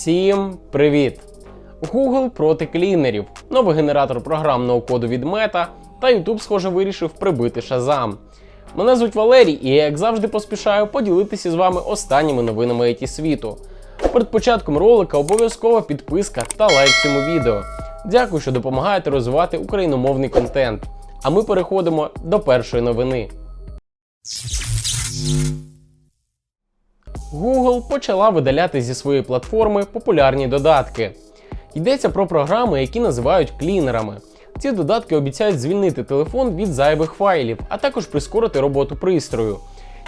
Всім привіт! Google проти клінерів, новий генератор програмного коду від Meta та YouTube, схоже, вирішив прибити Shazam. Мене звуть Валерій, і я, як завжди, поспішаю поділитися з вами останніми новинами IT світу. Перед початком ролика обов'язкова підписка та лайк цьому відео. Дякую, що допомагаєте розвивати україномовний контент. А ми переходимо до першої новини. Google почала видаляти зі своєї платформи популярні додатки. Йдеться про програми, які називають клінерами. Ці додатки обіцяють звільнити телефон від зайвих файлів, а також прискорити роботу пристрою.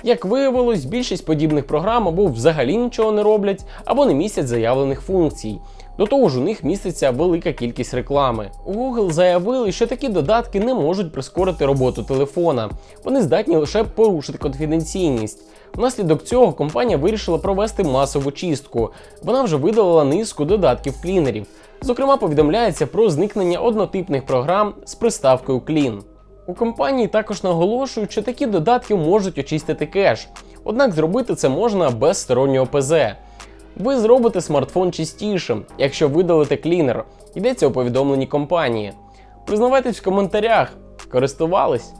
Як виявилось, більшість подібних програм або взагалі нічого не роблять, або не містять заявлених функцій. До того ж, у них міститься велика кількість реклами. Google заявили, що такі додатки не можуть прискорити роботу телефона. Вони здатні лише порушити конфіденційність. Внаслідок цього компанія вирішила провести масову чистку. Вона вже видалила низку додатків клінерів. Зокрема, повідомляється про зникнення однотипних програм з приставкою Clean. У компанії також наголошують, що такі додатки можуть очистити кеш, однак зробити це можна без стороннього ПЗ. Ви зробите смартфон чистішим, якщо видалите клінер. Йдеться у повідомленні компанії. Признавайтесь в коментарях, користувались.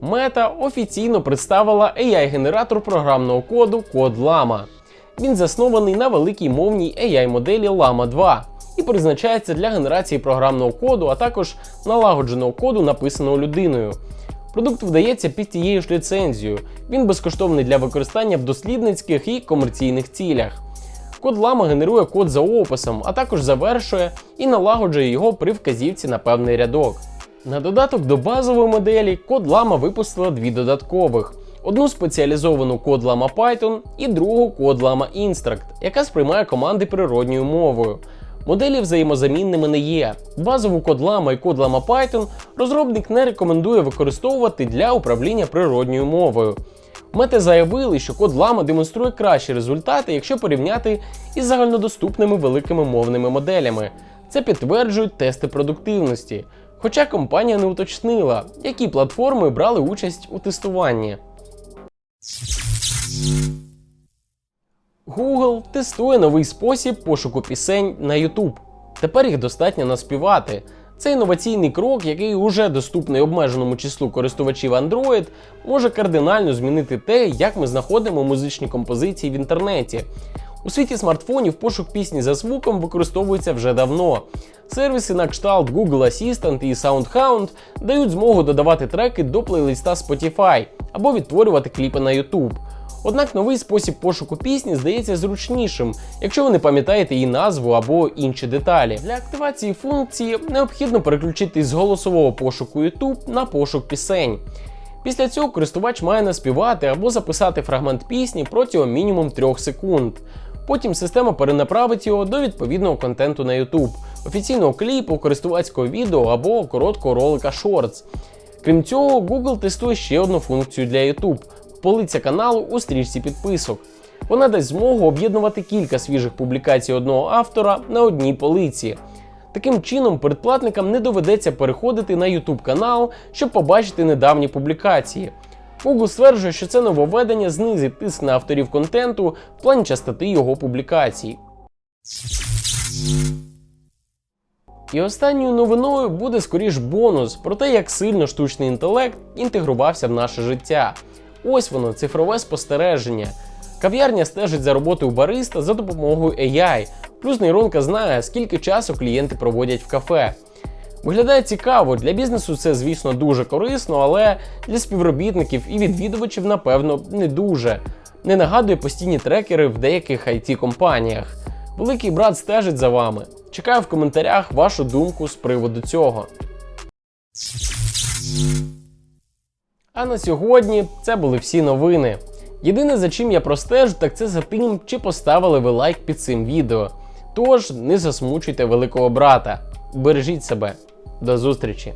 Мета офіційно представила AI-генератор програмного коду Код Llama. Він заснований на великій мовній AI-моделі Llama 2 і призначається для генерації програмного коду, а також налагодженого коду, написаного людиною. Продукт вдається під тією ж ліцензією. Він безкоштовний для використання в дослідницьких і комерційних цілях. Код Llama генерує код за описом, а також завершує і налагоджує його при вказівці на певний рядок. На додаток до базової моделі код Llama випустила дві додаткових: одну спеціалізовану код Llama Python і другу код Llama Instruct, яка сприймає команди природньою мовою. Моделі взаємозамінними не є. Базову код Llama і код Llama Python розробник не рекомендує використовувати для управління природньою мовою. Мети заявили, що код Llama демонструє кращі результати, якщо порівняти із загальнодоступними великими мовними моделями. Це підтверджують тести продуктивності. Хоча компанія не уточнила, які платформи брали участь у тестуванні. Google тестує новий спосіб пошуку пісень на YouTube. Тепер їх достатньо наспівати. Це інноваційний крок, який уже доступний обмеженому числу користувачів Android, може кардинально змінити те, як ми знаходимо музичні композиції в інтернеті. У світі смартфонів пошук пісні за звуком використовується вже давно. Сервіси на кшталт Google Assistant і SoundHound дають змогу додавати треки до плейлиста Spotify або відтворювати кліпи на YouTube. Однак новий спосіб пошуку пісні здається зручнішим, якщо ви не пам'ятаєте її назву або інші деталі. Для активації функції необхідно переключити з голосового пошуку YouTube на пошук пісень. Після цього користувач має наспівати або записати фрагмент пісні протягом мінімум 3 секунд. Потім система перенаправить його до відповідного контенту на YouTube, офіційного кліпу, користувацького відео або короткого ролика Shorts. Крім цього, Google тестує ще одну функцію для YouTube полиця каналу у стрічці підписок. Вона дасть змогу об'єднувати кілька свіжих публікацій одного автора на одній полиці. Таким чином, передплатникам не доведеться переходити на YouTube канал, щоб побачити недавні публікації. Google стверджує, що це нововведення знизить тиск на авторів контенту в плані частоти його публікацій. І останньою новиною буде скоріш бонус про те, як сильно штучний інтелект інтегрувався в наше життя. Ось воно, цифрове спостереження. Кав'ярня стежить за роботою бариста за допомогою AI, плюс нейронка знає, скільки часу клієнти проводять в кафе. Виглядає цікаво, для бізнесу це, звісно, дуже корисно, але для співробітників і відвідувачів, напевно, не дуже. Не нагадує постійні трекери в деяких it компаніях. Великий брат стежить за вами. Чекаю в коментарях вашу думку з приводу цього. А на сьогодні це були всі новини. Єдине за чим я простежу, так це за тим, чи поставили ви лайк під цим відео. Тож не засмучуйте великого брата. Бережіть себе. До зустрічі!